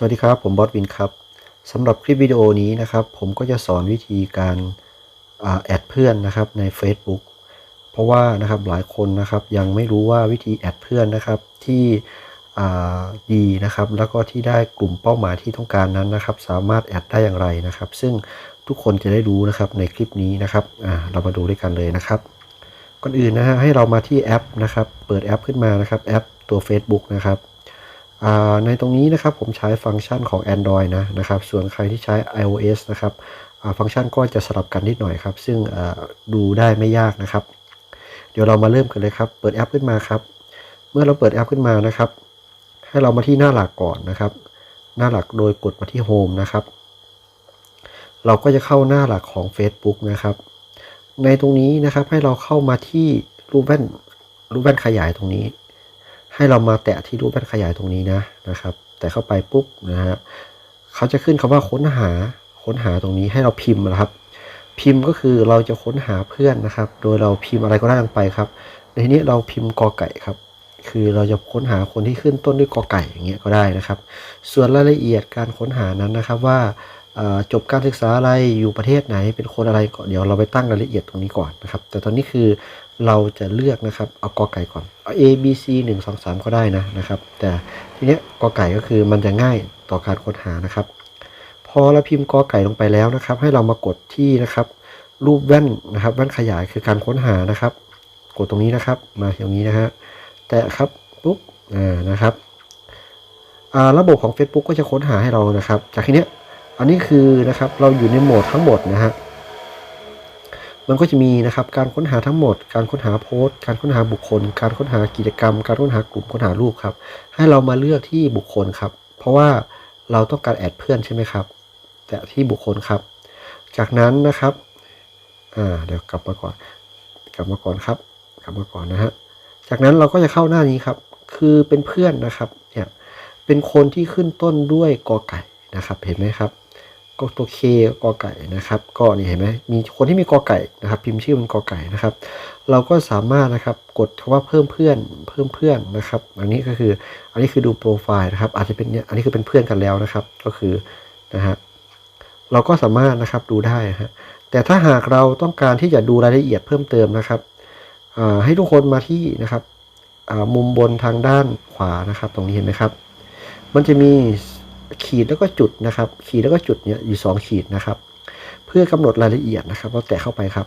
สวัสดีครับ ผมบอสวินครับสำหรับคลิปวิดีโอนี้นะครับ ผมก็จะสอนวิธีการอาแอดเพื่อนนะครับใน Facebook เพราะว่านะครับหลายคนนะครับยังไม่รู้ว่าวิธีแอดเพื่อนนะครับที่ดีนะครับ แล้วก็ที่ได้กลุ่มเป้าหมายที่ต้องการนั้นนะครับ สามารถแอดได้อย่างไรนะครับ ซึ่งทุกคนจะได้รู้นะครับในคลิปนี้นะครับเรามาดูด้วยกันเลยนะครับก่อนอื่นนะฮะให้เรามาที่แอปนะครับ เปิดแอปขึ้นมานะครับแอปตัว Facebook นะครับ ในตรงนี้นะครับผมใช้ฟังก์ชันของ Android นะนะครับ ส่วนใครที่ใช้ iOS นะครับฟังก์ชันก็จะสลับกันนิดหน่อยครับ ซึ่งดูได้ไม่ยากนะครับ เดี๋ยวเรามาเริ่มกันเลยครับ เปิดแอปขึ้นมาครับ เมื่อเราเปิดแอปขึ้นมานะครับ ให้เรามาที่หน้าหลักก่อนนะครับ หน้าหลักโดยกดมาที่ Home นะครับ เราก็จะเข้าหน้าหลักของ Facebook นะครับ ในตรงนี้นะครับให้เราเข้ามาที่รูปแว่นรูปแว่นขยายตรงนี้ ให้เรามาแตะที่รูปแว่นขยายตรงนี้นะนะครับ แต่เข้าไปปุ๊บนะฮะเขาจะขึ้นคำว่าค้นหาค้นหาตรงนี้ให้เราพิมพ์นะครับ พิมพ์ก็คือเราจะค้นหาเพื่อนนะครับ โดยเราพิมพ์อะไรก็ได้ลงไปครับในนี้เราพิมพ์กอไก่ครับ คือเราจะค้นหาคนที่ขึ้นต้นด้วยกอไก่อย่างเงี้ยก็ได้นะครับ ส่วนรายละเอียดการค้นหานั้นนะครับว่าจบการศึกษาอะไรอยู่ประเทศไหนเป็นคนอะไรก่อนเดี๋ยวเราไปตั้งรายละเอียดตรงนี้ก่อนนะครับ แต่ตอนนี้คือ เราจะเลือกนะครับเอากอไก่ก่อนเอา A B C 1 2 3 ก็ได้นะนะครับ แต่ทีเนี้ยกอไก่ก็คือมันจะง่ายต่อการค้นหานะครับ พอเราพิมพ์กอไก่ลงไปแล้วนะครับ ให้เรามากดที่นะครับ รูปแว่นนะครับแว่นขยายคือการค้นหานะครับ กดตรงนี้นะครับมาตรงนี้นะฮะแตะครับปุ๊บอ่านะครับอ่าระบบของ Facebook ก็จะค้นหาให้เรานะครับ จากทีเนี้ยอันนี้คือนะครับเราอยู่ในโหมดทั้งหมดนะฮะ มันก็จะมีนะครับการค้นหาทั้งหมด การค้นหาโพสต์ การค้นหาบุคคล การค้นหากิจกรรม การค้นหากลุ่มค้นหารูปครับ ให้เรามาเลือกที่บุคคลครับ เพราะว่าเราต้องการแอดเพื่อนใช่ไหมครับ แตะที่บุคคลครับ จากนั้นนะครับ อ่า เดี๋ยวกลับมาก่อน กลับมาก่อนครับ กลับมาก่อนนะฮะ จากนั้นเราก็จะเข้าหน้านี้ครับ คือเป็นเพื่อนนะครับ เนี่ย เป็นคนที่ขึ้นต้นด้วยกอไก่นะครับ เห็นไหมครับ ก็ตัวเคกอไก่นะครับก็นี่เห็นไหมมีคนที่มีกอไก่นะครับพิมพ์ชื่อเป็นกอไก่นะครับ เราก็สามารถนะครับกดคำว่าเพิ่มเพื่อนเพิ่มเพื่อนนะครับ อันนี้ก็คืออันนี้คือดูโปรไฟล์นะครับ อาจจะเป็นเนี่ยอันนี้คือเป็นเพื่อนกันแล้วนะครับ ก็คือนะฮะเราก็สามารถนะครับดูได้ฮะแต่ถ้าหากเราต้องการที่จะดูรายละเอียดเพิ่มเติมนะครับอ่าให้ทุกคนมาที่นะครับอ่ามุมบนทางด้านขวานะครับ ตรงนี้เห็นไหมครับ มันจะมี ขีดแล้วก็จุดนะครับ ขีดแล้วก็จุดเนี่ยอยู่สองขีดนะครับ เพื่อกำหนดรายละเอียดนะครับ เราแตะเข้าไปครับ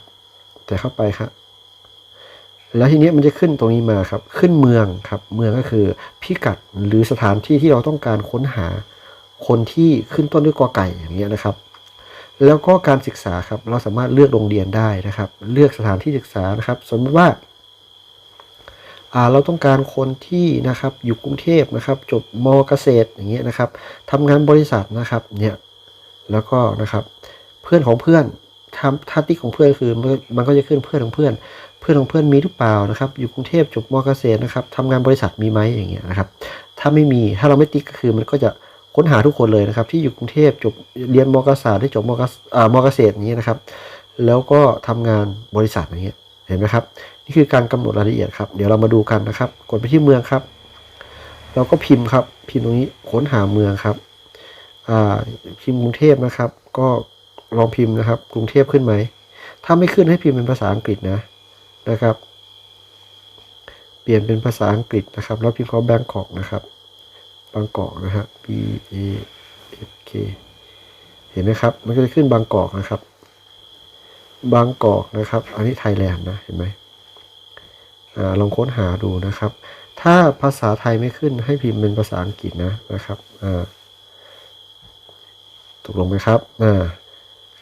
แตะเข้าไปครับแล้วทีนี้มันจะขึ้นตรงนี้มาครับ ขึ้นเมืองครับ เมืองก็คือพิกัดหรือสถานที่ที่เราต้องการค้นหาคนที่ขึ้นต้นด้วยกอไก่อย่างเงี้ยนะครับ แล้วก็การศึกษาครับ เราสามารถเลือกโรงเรียนได้นะครับ เลือกสถานที่ศึกษานะครับ สมมติว่า เราต้องการคนที่นะครับอยู่กรุงเทพนะครับ จบมเกษตรอย่างเงี้ยนะครับทำงานบริษัทนะครับเนี่ยแล้วก็นะครับเพื่อนของเพื่อนทำท่าติ๊กของเพื่อนคือมันก็จะขึ้นเพื่อนของเพื่อน เพื่อนของเพื่อนมีหรือเปล่านะครับ อยู่กรุงเทพจบมเกษตรนะครับทำงานบริษัทมีไหมอย่างเงี้ยนะครับ ถ้าไม่มีถ้าเราไม่ติ๊กก็คือมันก็จะค้นหาทุกคนเลยนะครับ ที่อยู่กรุงเทพจบเรียนมเกษตรได้จบมเกษอ่ามเกษตรอย่างเงี้ยนะครับ แล้วก็ทำงานบริษัทอย่างเงี้ย ห็นไหมครับ นี่คือการกำหนดรายละเอียดครับ เดี๋ยวเรามาดูกันนะครับ กดไปที่เมืองครับ เราก็พิมพ์ครับ พิมพ์ตรงนี้ค้นหาเมืองครับพิมพ์กรุงเทพนะครับ ก็ลองพิมพ์นะครับ กรุงเทพขึ้นไหม ถ้าไม่ขึ้นให้พิมพ์เป็นภาษาอังกฤษนะนะครับ เปลี่ยนเป็นภาษาอังกฤษนะครับ แล้วพิมพ์เขาแบงกอกนะครับบางกอกนะฮะ B A S K เห็นไหมครับ มันก็จะขึ้นบางกอกนะครับ บางกอกนะครับ อันนี้ไทยแลนด์นะ เห็นไหมอ่าลองค้นหาดูนะครับ ถ้าภาษาไทยไม่ขึ้นให้พิมพ์เป็นภาษาอังกฤษนะนะครับอ่าถูกลงไหมครับอ่า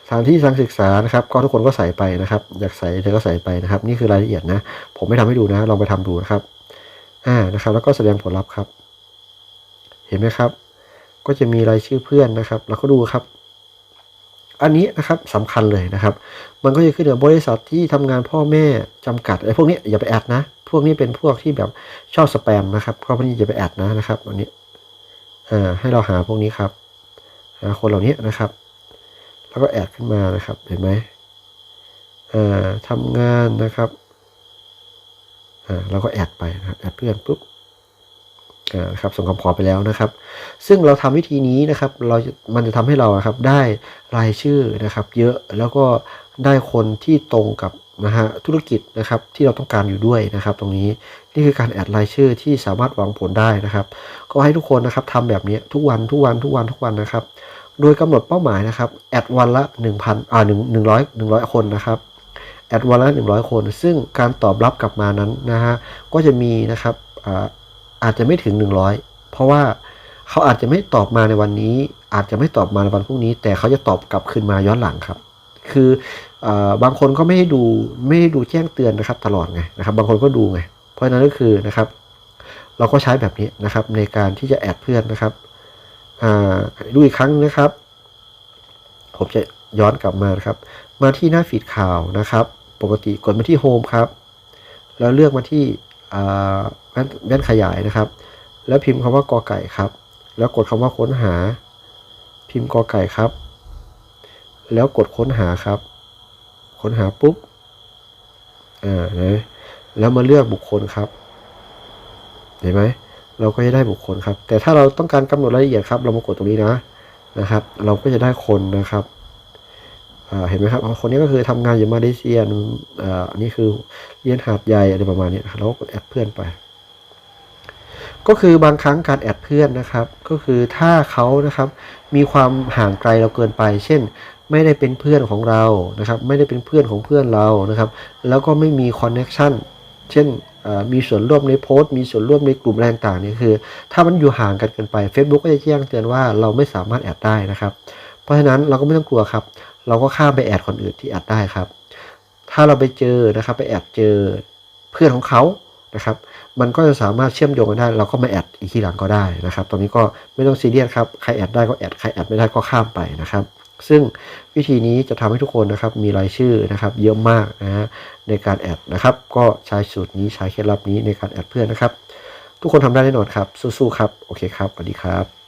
สถานที่ทางศึกษานะครับ ก็ทุกคนก็ใส่ไปนะครับ อยากใส่เธอก็ใส่ไปนะครับ นี่คือรายละเอียดนะ ผมไม่ทำให้ดูนะ ลองไปทำดูนะครับ อ่านะครับ แล้วก็แสดงผลลัพธ์ครับ เห็นไหมครับ ก็จะมีรายชื่อเพื่อนนะครับเราก็ดูครับ อันนี้นะครับสำคัญเลยนะครับ มันก็จะขึ้นกับบริษัทที่ทำงานพ่อแม่จำกัดไอ้พวกนี้อย่าไปแอดนะ พวกนี้เป็นพวกที่แบบชอบสแปมนะครับก็พวกนี้อย่าไปแอดนะนะครับอันนี้อ่าให้เราหาพวกนี้ครับหาคนเหล่านี้นะครับ แล้วก็แอดขึ้นมานะครับเห็นไหมอ่าทำงานนะครับอ่าเราก็แอดไปนะครับแอดเพื่อนปุ๊บ นะครับส่งคำขอไปแล้วนะครับ ซึ่งเราทำวิธีนี้นะครับเรา มันจะทำให้เราครับได้รายชื่อนะครับ เยอะแล้วก็ได้คนที่ตรงกับนะฮะธุรกิจนะครับที่เราต้องการอยู่ด้วยนะครับ ตรงนี้นี่คือการแอดรายชื่อที่สามารถหวังผลได้นะครับ ก็ให้ทุกคนนะครับทำแบบนี้ทุกวันทุกวันทุกวันทุกวันนะครับ โดยกำหนดเป้าหมายนะครับแอดวันละ 1,000อ่า1 100 100 คนนะครับแอดวันละ100 คน ซึ่งการตอบรับกลับมานั้นนะฮะก็จะมีนะครับ อาจจะไม่ถึง 100 เพราะว่าเขาอาจจะไม่ตอบมาในวันนี้ อาจจะไม่ตอบมาในวันพรุ่งนี้ แต่เขาจะตอบกลับคืนมาย้อนหลังครับ คืออบางคนก็ไม่ให้ดูไม่ให้ดูแจ้งเตือนนะครับ ตลอดไงนะครับ บางคนก็ดูไง เพราะฉะนั้นก็คือนะครับ เราก็ใช้แบบนี้นะครับ ในการที่จะแอดเพื่อนนะครับอ่าดูอีกครั้งนะครับ ผมจะย้อนกลับมานะครับ มาที่หน้าฟีดข่าวนะครับ ปกติกดมาที่โฮมครับ แล้วเลือกมาที่ แว่นแว่นขยายนะครับ แล้วพิมพ์คำว่ากอไก่ครับ แล้วกดคำว่าค้นหา พิมพ์กอไก่ครับ แล้วกดค้นหาครับ ค้นหาปุ๊บอ่านะแล้วมาเลือกบุคคลครับ เห็นไหมเราก็จะได้บุคคลครับ แต่ถ้าเราต้องการกำหนดรายละเอียดครับ เรามากดตรงนี้นะนะครับ เราก็จะได้คนนะครับ เห็นไหมครับคนนี้ก็คือทำงานอยู่มาเลเซียนอันนี้คือเรียนหาดใหญ่อะไรประมาณนี้นะครับเราก็แอดเพื่อนไป ก็คือบางครั้งการแอดเพื่อนนะครับ ก็คือถ้าเขานะครับมีความห่างไกลเราเกินไป เช่น ไม่ได้เป็นเพื่อนของเรานะครับ ไม่ได้เป็นเพื่อนของเพื่อนเรานะครับ แล้วก็ไม่มีคอนเน็ชันเช่นมีส่วนร่วมในโพสต์มีส่วนร่วมในกลุ่มอะไรต่างนี่คือ ถ้ามันอยู่ห่างกันเกินไป Facebook ก็จะแจ้งเตือนว่าเราไม่สามารถแอดได้นะครับ ราะฉะนั้นเราก็ไม่ต้องกลัวครับ เราก็ข้ามไปแอดคนอื่นที่แอดได้ครับ ถ้าเราไปเจอนะครับไปแอดเจอเพื่อนของเขานะครับ มันก็จะสามารถเชื่อมโยงกันได้ เราก็มาแอดอีกทีหลังก็ได้นะครับตรงนี้ก็ไม่ต้องซีเรียสครับ ใครแอดได้ก็แอด ใครแอดไม่ได้ก็ข้ามไปนะครับ ซึ่งวิธีนี้จะทำให้ทุกคนนะครับมีรายชื่อนะครับเยอะมากนะฮะในการแอดนะครับ ก็ใช้สูตรนี้ใช้เคล็ดลับนี้ในการแอดเพื่อนนะครับ ทุกคนทำได้แน่นอนครับ สู้ๆครับ โอเคครับ สวัสดีครับ